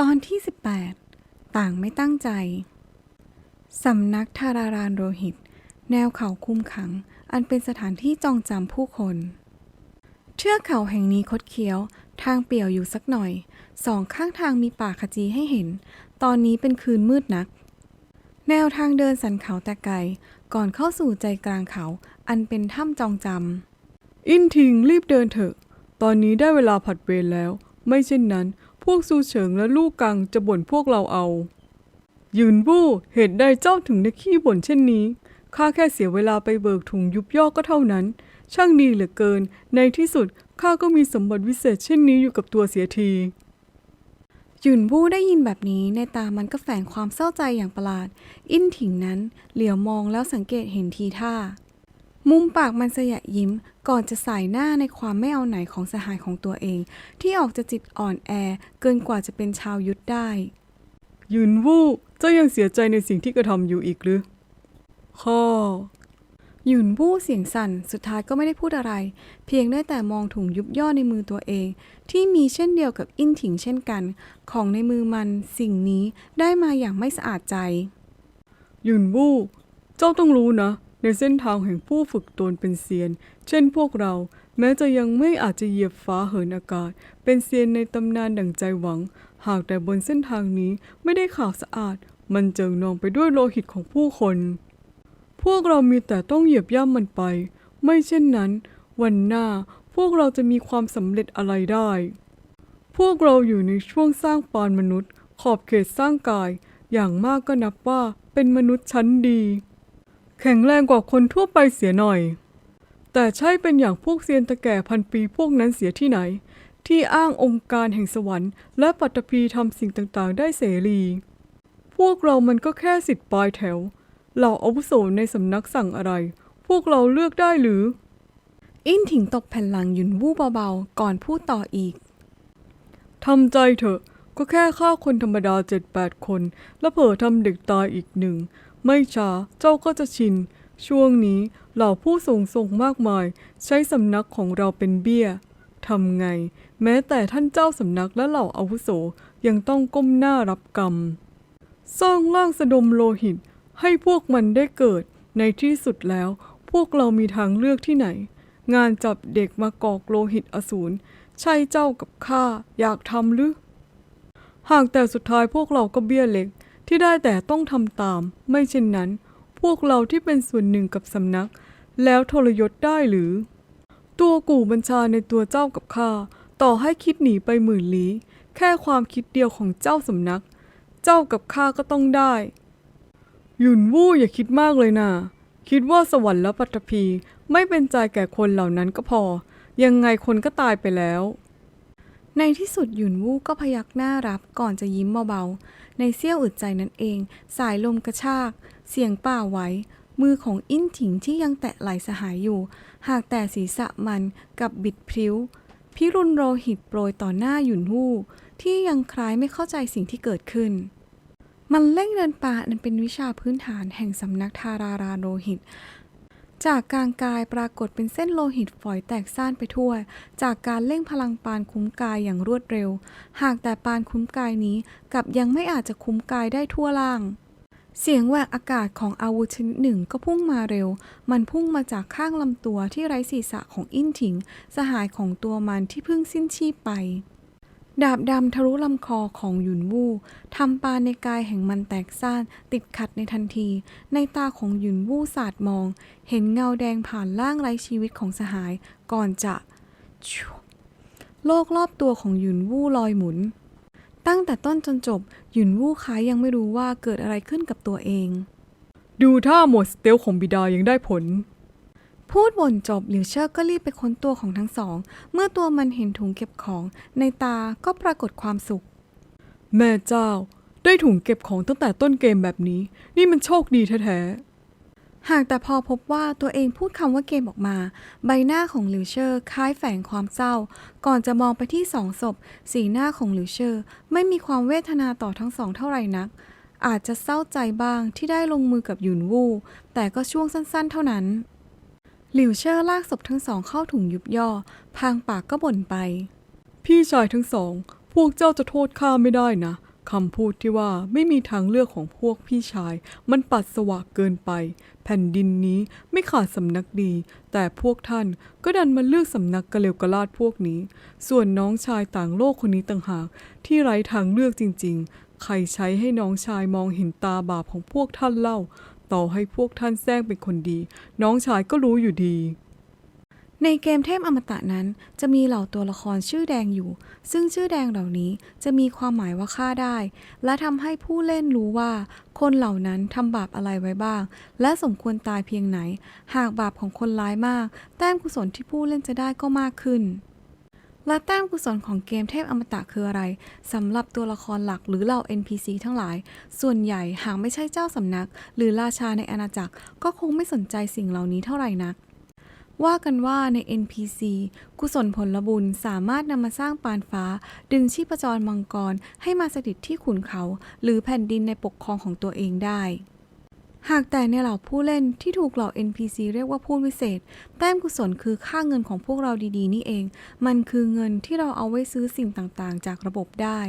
ตอนที่ 18 ต่างไม่ตั้งใจ สำนักทารารานโรหิต แนวเขาคุมขัง อันเป็นสถานที่จองจำผู้คน เทือกเขาแห่งนี้คดเคี้ยว ทางเปี่ยวอยู่สักหน่อย สองข้างทางมีป่าขจีให้เห็น ตอนนี้เป็นคืนมืดนัก แนวทางเดินสันเขาแต่ไกล ก่อนเข้าสู่ใจกลางเขา อันเป็นถ้ำจองจำอินทิงรีบเดินเถอะ ตอนนี้ได้เวลาผัดเวรแล้ว ไม่เช่นนั้น พวกซูเฉิงและลูกกังจะบ่นพวกเราเอา ยืนบู้เหตุใดเจ้าถึงได้ขี้บ่นเช่นนี้ข้าแค่เสียเวลาไปเบิกถุงยุบย่อก็เท่านั้น ช่างดีเหลือเกิน ในที่สุดข้าก็มีสมบัติวิเศษเช่นนี้อยู่กับตัวเสียทีหยุนวู้ได้ยินแบบนี้ในตามันก็แฝงความเศร้าใจอย่างประหลาด อินถิงนั้นเหลียวมองแล้วสังเกตเห็นทีท่า มุมปากมันสยะยิ้มก่อนจะสายหน้าในความไม่เอาไหนของสหายของตัวเอง ที่ออกจะจิตอ่อนแอเกินกว่าจะเป็นชาวยุทธได้ยืนวู้เจ้ายังเสียใจในสิ่งที่กระทำอยู่อีกหรือข้าหยุนวู้เสียงสั่น สุดท้ายก็ไม่ได้พูดอะไร เพียงได้แต่มองถุงยุบย่อในมือตัวเอง ที่มีเช่นเดียวกับอินถิงเช่นกัน ของในมือมันสิ่งนี้ได้มาอย่างไม่สะอาดใจยุนวู้เจ้าต้องรู้นะ ในเส้นทางแห่งผู้ฝึกตนเป็นเซียน เช่นพวกเรา แม้จะยังไม่อาจจะเหยียบฟ้าเหินอากาศ เป็นเซียนในตำนานดั่งใจหวัง หากแต่บนเส้นทางนี้ไม่ได้ขาวสะอาด มันเจิงนองไปด้วยโลหิตของผู้คน พวกเรามีแต่ต้องเหยียบย่ำมันไป ไม่เช่นนั้น วันหน้าพวกเราจะมีความสำเร็จอะไรได้ พวกเราอยู่ในช่วงสร้างปานมนุษย์ ขอบเขตสร้างกาย อย่างมากก็นับว่าเป็นมนุษย์ชั้นดี แข็งแรงกว่าคนทั่วไปเสียหน่อย แต่ใช่เป็นอย่างพวกเซียนตะแก่พันปีพวกนั้นเสียที่ไหน ที่อ้างองค์การแห่งสวรรค์ และปัตตภีทำสิ่งต่างๆ ได้เสรี พวกเรามันก็แค่สิทธิ์ปลายแถวเหล่าอาวุโสในสำนักสั่งอะไร พวกเราเลือกได้หรือ อินถิงตบแผ่นหลังหยุนวู้เบาๆ ก่อนพูดต่ออีกทำใจเถอะก็แค่ฆ่าคนธรรมดาเจ็ดแปดคน แล้วเผลอทำเด็กตายอีกหนึ่ง ไม่ช้าเจ้าก็จะชิน ช่วงนี้เหล่าผู้ทรงทรงมากมาย ใช้สำนักของเราเป็นเบี้ยทำไง แม้แต่ท่านเจ้าสำนักและเหล่าอาวุโสยังต้องก้มหน้ารับกรรม สร้างร่างสะดมโลหิต ให้พวกมันได้เกิด ในที่สุดแล้ว พวกเรามีทางเลือกที่ไหน งานจับเด็กมากอกโลหิตอสูร ใช่เจ้ากับข้าอยากทำหรือ หากแต่สุดท้ายพวกเราก็เบี้ยเล็ก ที่ได้แต่ต้องทำตาม ไม่เช่นนั้น พวกเราที่เป็นส่วนหนึ่งกับสำนัก แล้วทรยศได้หรือ ตัวกู่บัญชาในตัวเจ้ากับข้าต่อให้คิดหนีไปหมื่นลี้ แค่ความคิดเดียวของเจ้าสำนัก เจ้ากับข้าก็ต้องได้ หยุนวู้อย่าคิดมากเลยนะคิดว่าสวรรค์และปัตภีไม่เป็นใจแก่คนเหล่านั้นก็พอ ยังไงคนก็ตายไปแล้ว ในที่สุดหยุนวู้ก็พยักหน้ารับก่อนจะยิ้มเบาๆ ในเสี้ยวอึดใจนั่นเอง สายลมกระชาก เสียงป่าไหวมือของอินถิงที่ยังแตะไหลสหายอยู่ หากแต่ศีรษะมันกับบิดพริ้ว พิรุณโรหิตโปรยต่อหน้าหยุนวู้ ที่ยังคล้ายไม่เข้าใจสิ่งที่เกิดขึ้น มันเล่งเดินป่าอันเป็นวิชาพื้นฐานแห่งสำนักทาราราโรหิต จากกลางกายปรากฏเป็นเส้นโลหิตฝอยแตกซ่านไปทั่ว จากการเร่งพลังปานคุ้มกายอย่างรวดเร็ว หากแต่ปานคุ้มกายนี้กับยังไม่อาจจะคุ้มกายได้ทั่วล่าง เสียงแหวกอากาศของอาวุธชนิดหนึ่งก็พุ่งมาเร็ว มันพุ่งมาจากข้างลำตัวที่ไร้ศีรษะของอินถิง สหายของตัวมันที่เพิ่งสิ้นชีพไป ดาบดำทะลุลำคอของหยุนวู่ทำปานในกายแห่งมันแตกซ่านติดขัดในทันที ในตาของหยุนวู่สาดมอง เห็นเงาแดงผ่านร่างไร้ชีวิตของสหาย ก่อนจะ โลกรอบตัวของหยุนวู่ลอยหมุน ตั้งแต่ต้นจนจบ หยุนวู่คายยังไม่รู้ว่าเกิดอะไรขึ้นกับตัวเอง ดูท่าหมดสเตลของบิดายังได้ผล พูดบ่นจบหลิวเชอร์ก็รีบไปค้นตัวของทั้งสอง เมื่อตัวมันเห็นถุงเก็บของ ในตาก็ปรากฏความสุข แม่เจ้า ได้ถุงเก็บของตั้งแต่ต้นเกมแบบนี้ นี่มันโชคดีแท้หากแต่พอพบว่าตัวเองพูดคำว่าเกมออกมา ใบหน้าของหลิวเชอร์คล้ายแฝงความเศร้า ก่อนจะมองไปที่สองศพ สีหน้าของหลิวเชอร์ไม่มีความเวทนาต่อทั้งสองเท่าไหร่นักอาจจะเศร้าใจบ้างที่ได้ลงมือกับหยุนวู่แต่ก็ช่วงสั้นๆ เท่านั้น หลิวเชอร์ลากศพทั้งสองเข้าถุงยุบย่อ พางปากก็บ่นไป พี่ชายทั้งสอง พวกเจ้าจะโทษข้าไม่ได้นะคำพูดที่ว่าไม่มีทางเลือกของพวกพี่ชาย มันปัดสวะเกินไป แผ่นดินนี้ไม่ขาดสำนักดี แต่พวกท่านก็ดันมาเลือกสำนักกะเลวกะลาดพวกนี้ ส่วนน้องชายต่างโลกคนนี้ต่างหาก ที่ไร้ทางเลือกจริง ๆ ใครใช้ให้น้องชายมองเห็นตาบาปของพวกท่านเล่า ต่อให้พวกท่านแซงเป็นคนดี น้องชายก็รู้อยู่ดี ในเกมเทพอมตะนั้น จะมีเหล่าตัวละครชื่อแดงอยู่ ซึ่งชื่อแดงเหล่านี้จะมีความหมายว่าฆ่าได้ และทำให้ผู้เล่นรู้ว่า คนเหล่านั้นทำบาปอะไรไว้บ้าง และสมควรตายเพียงไหน หากบาปของคนร้ายมาก แต้มกุศลที่ผู้เล่นจะได้ก็มากขึ้น และแต้มกุศลของเกมเทพอมตะคืออะไรสำหรับตัวละครหลักหรือเหล่า NPC ทั้งหลาย ส่วนใหญ่หากไม่ใช่เจ้าสำนัก หรือราชาในอาณาจักร ก็คงไม่สนใจสิ่งเหล่านี้เท่าไหร่นัก ว่ากันว่าใน NPC กุศลผลบุญสามารถนำมาสร้างปานฟ้า ดึงชีพจรมังกรให้มาสถิตที่ขุนเขา หรือแผ่นดินในปกครองของตัวเองได้ หากแต่ในเหล่าผู้เล่นที่ถูกเหล่า NPC เรียกว่าผู้วิเศษ แต้มกุศลคือค่าเงินของพวกเราดีๆ นี่เอง มันคือเงินที่เราเอาไว้ซื้อสิ่งต่างๆ จากระบบได้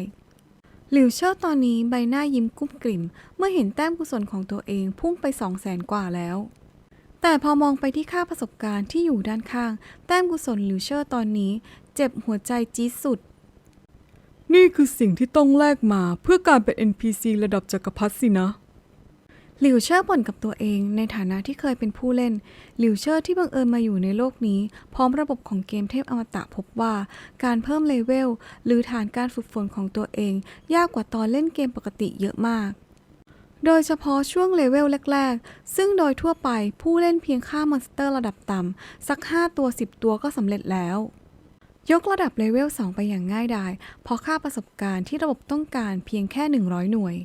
หลิวเชิดตอนนี้ใบหน้ายิ้มกุ้มกลิ่ม เมื่อเห็นแต้มกุศลของตัวเองพุ่งไปสองแสนกว่าแล้ว แต่พอมองไปที่ค่าประสบการณ์ที่อยู่ด้านข้าง แต้มกุศลหลิวเชอร์ตอนนี้ เจ็บหัวใจจี๊ดสุด นี่คือสิ่งที่ต้องแลกมาเพื่อการเป็น NPC ระดับจักรพรรดิสินะ หลิวเชอร์บ่นกับตัวเองในฐานะที่เคยเป็นผู้เล่น หลิวเชอร์ที่บังเอิญมาอยู่ในโลกนี้ พร้อมระบบของเกมเทพอมตะพบว่า การเพิ่มเลเวลหรือฐานการฝึกฝนของตัวเอง ยากกว่าตอนเล่นเกมปกติเยอะมากโดยเฉพาะช่วงเลเวลแรก ๆ ซึ่งโดยทั่วไปผู้เล่นเพียงฆ่ามอนสเตอร์ระดับต่ำ สัก 5 ตัว 10 ตัวก็สำเร็จแล้ว ยกระดับเลเวล 2 ไปอย่างง่ายดายเพราะค่าประสบการณ์ที่ระบบต้องการเพียงแค่ 100 หน่วย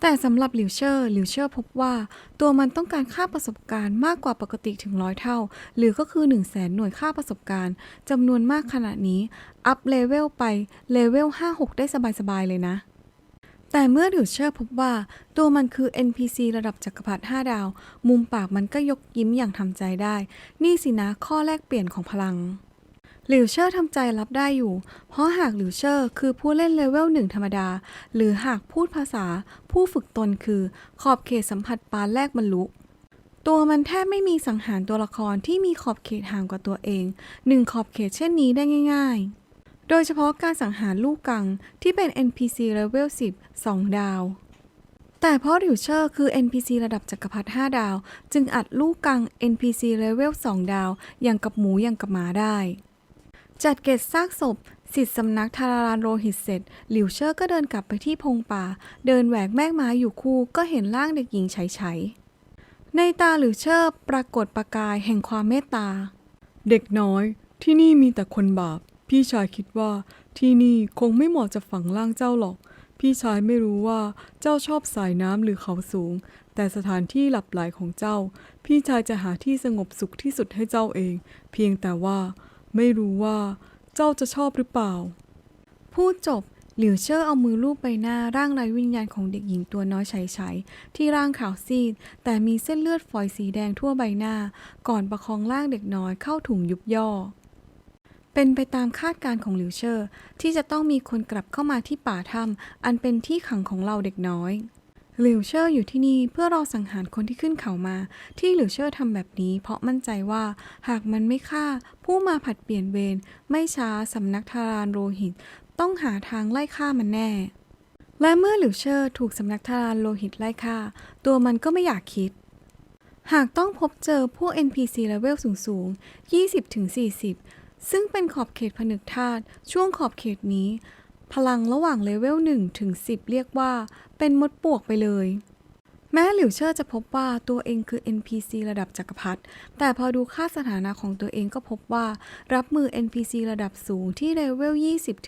แต่สำหรับหลิวเชอร์หลิวเชอร์พบว่า ตัวมันต้องการค่าประสบการณ์มากกว่าปกติถึงร้อยเท่า หรือก็คือ 1 0 0 0 0แสนหน่วยค่าประสบการณ์จำนวนมากขนาดนี้ อัพเลเวลไปเลเวล5-6 ได้สบายๆเลยนะ แต่เมื่อหลิวเชอร์พบว่า ตัวมันคือ NPC ระดับจักรพรรดิ5ดาว มุมปากมันก็ยกยิ้มอย่างทำใจได้ นี่สินะข้อแลกเปลี่ยนของพลัง หลิวเชอร์ทำใจรับได้อยู่ เพราะหากหลิวเชอร์คือผู้เล่นเลเวลหนึ่งธรรมดา หรือหากพูดภาษา ผู้ฝึกตนคือขอบเขตสัมผัสปานแรกบรรลุตัวมันแทบไม่มีสังหารตัวละครที่มีขอบเขตห่างกว่าตัวเองหนึ่งขอบเขตเช่นนี้ได้ง่าย ๆ โดยเฉพาะการสังหารลูกกังที่เป็น NPC เลเวล10 2 ดาว แต่เพราะหลิวเชอร์คือ NPC ระดับจักรพรรดิ5ดาว จึงอัดลูกกัง NPC เลเวล2 ดาว อย่างกับหมูอย่างกับหมาได้ จัดเก็บซากศพสิทธิสำนักทารารานโรหิตเสร็จ หลิวเชอร์ก็เดินกลับไปที่พงป่า เดินแหวกแมกไม้อยู่คู่ก็เห็นร่างเด็กหญิงไฉไฉในตาหลิวเชอร์ปรากฏประกายแห่งความเมตตา เด็กน้อยที่นี่มีแต่คนบาป พี่ชายคิดว่าที่นี่คงไม่เหมาะจะฝังร่างเจ้าหรอก พี่ชายไม่รู้ว่าเจ้าชอบสายน้ำหรือเขาสูง แต่สถานที่หลับไหลของเจ้า พี่ชายจะหาที่สงบสุขที่สุดให้เจ้าเอง เพียงแต่ว่า ไม่รู้ว่าเจ้าจะชอบหรือเปล่า พูดจบหลิวเชอร์เอามือลูบใบหน้าร่างไร้วิญญาณของเด็กหญิงตัวน้อยไฉไฉที่ร่างขาวซีด แต่มีเส้นเลือดฝอยสีแดงทั่วใบหน้า ก่อนประคองร่างเด็กน้อยเข้าถุงยุบย่อ เป็นไปตามคาดการณ์ของหลิวเชอร์ ที่จะต้องมีคนกลับเข้ามาที่ป่าถ้ำอันเป็นที่ขังของเราเด็กน้อย หลิวเชอร์อยู่ที่นี่เพื่อรอสังหารคนที่ขึ้นเขามา ที่หลิวเชอร์ทำแบบนี้ เพราะมั่นใจว่าหากมันไม่ฆ่า ผู้มาผัดเปลี่ยนเวรไม่ช้าสำนักทารานโรหิต ต้องหาทางไล่ฆ่ามันแน่ และเมื่อหลิวเชอร์ถูกสำนักทารานโลหิตไล่ฆ่า ตัวมันก็ไม่อยากคิด หากต้องพบเจอพวก NPC เลเวลสูงๆ 20-40ซึ่งเป็นขอบเขตผนึกธาตุช่วงขอบเขตนี้ พลังระหว่างเลเวล1ถึง10 เรียกว่า เป็นมดปวกไปเลย แม้หลิวเชอร์จะพบว่าตัวเองคือ NPC ระดับจักรพรรดิแต่พอดูค่าสถานะของตัวเองก็พบว่า รับมือ NPC ระดับสูงที่เลเวล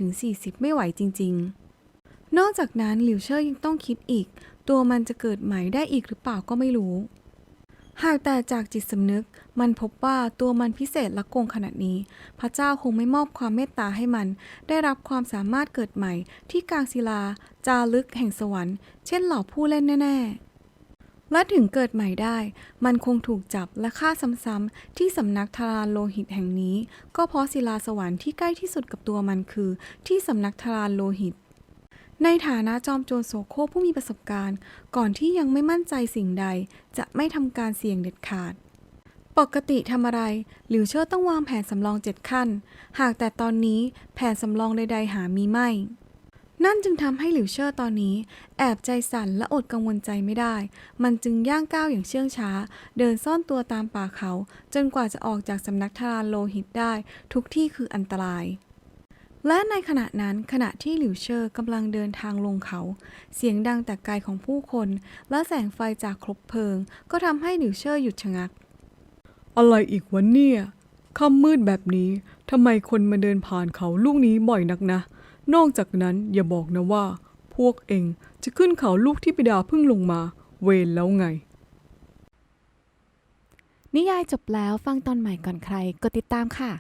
20-40 ไม่ไหวจริง ๆ นอกจากนั้นหลิวเชอร์ยังต้องคิดอีก ตัวมันจะเกิดใหม่ได้อีกหรือเปล่าก็ไม่รู้ หากแต่จากจิตสำนึก มันพบว่าตัวมันพิเศษและโกงขนาดนี้ พระเจ้าคงไม่มอบความเมตตาให้มัน ได้รับความสามารถเกิดใหม่ ที่กลางศิลา จารึกแห่งสวรรค์ เช่นเหล่าผู้เล่นแน่ๆ และถึงเกิดใหม่ได้ มันคงถูกจับและฆ่าซ้ำๆที่สำนักทารานโลหิตแห่งนี้ ก็เพราะศิลาสวรรค์ที่ใกล้ที่สุดกับตัวมันคือ ที่สำนักทารานโลหิต ในฐานะจอมโจรโสโครผู้มีประสบการณ์ ก่อนที่ยังไม่มั่นใจสิ่งใด จะไม่ทำการเสี่ยงเด็ดขาด ปกติทำอะไร หลิวเชิดต้องวางแผนสำรองเจ็ดขั้น หากแต่ตอนนี้แผนสำรองใดๆหามีไม่ นั่นจึงทำให้หลิวเชิดตอนนี้ แอบใจสั่นและอดกังวลใจไม่ได้ มันจึงย่างก้าวอย่างเชื่องช้า เดินซ่อนตัวตามป่าเขา จนกว่าจะออกจากสำนักทารานโลหิตได้ ทุกที่คืออันตราย และในขณะนั้นขณะที่หลิวเชอร์กำลังเดินทางลงเขา เสียงดังแต่ไกลของผู้คน และแสงไฟจากครบเพลิง ก็ทำให้หลิวเชอร์หยุดชะงัก อะไรอีกวะเนี่ยค่ำมืดแบบนี้ทำไมคนมาเดินผ่านเขาลูกนี้บ่อยนักนะ นอกจากนั้นอย่าบอกนะว่า พวกเองจะขึ้นเขาลูกที่ปิดาเพิ่งลงมา เวรแล้วไง นิยายจบแล้วฟังตอนใหม่ก่อนใครกดติดตามค่ะ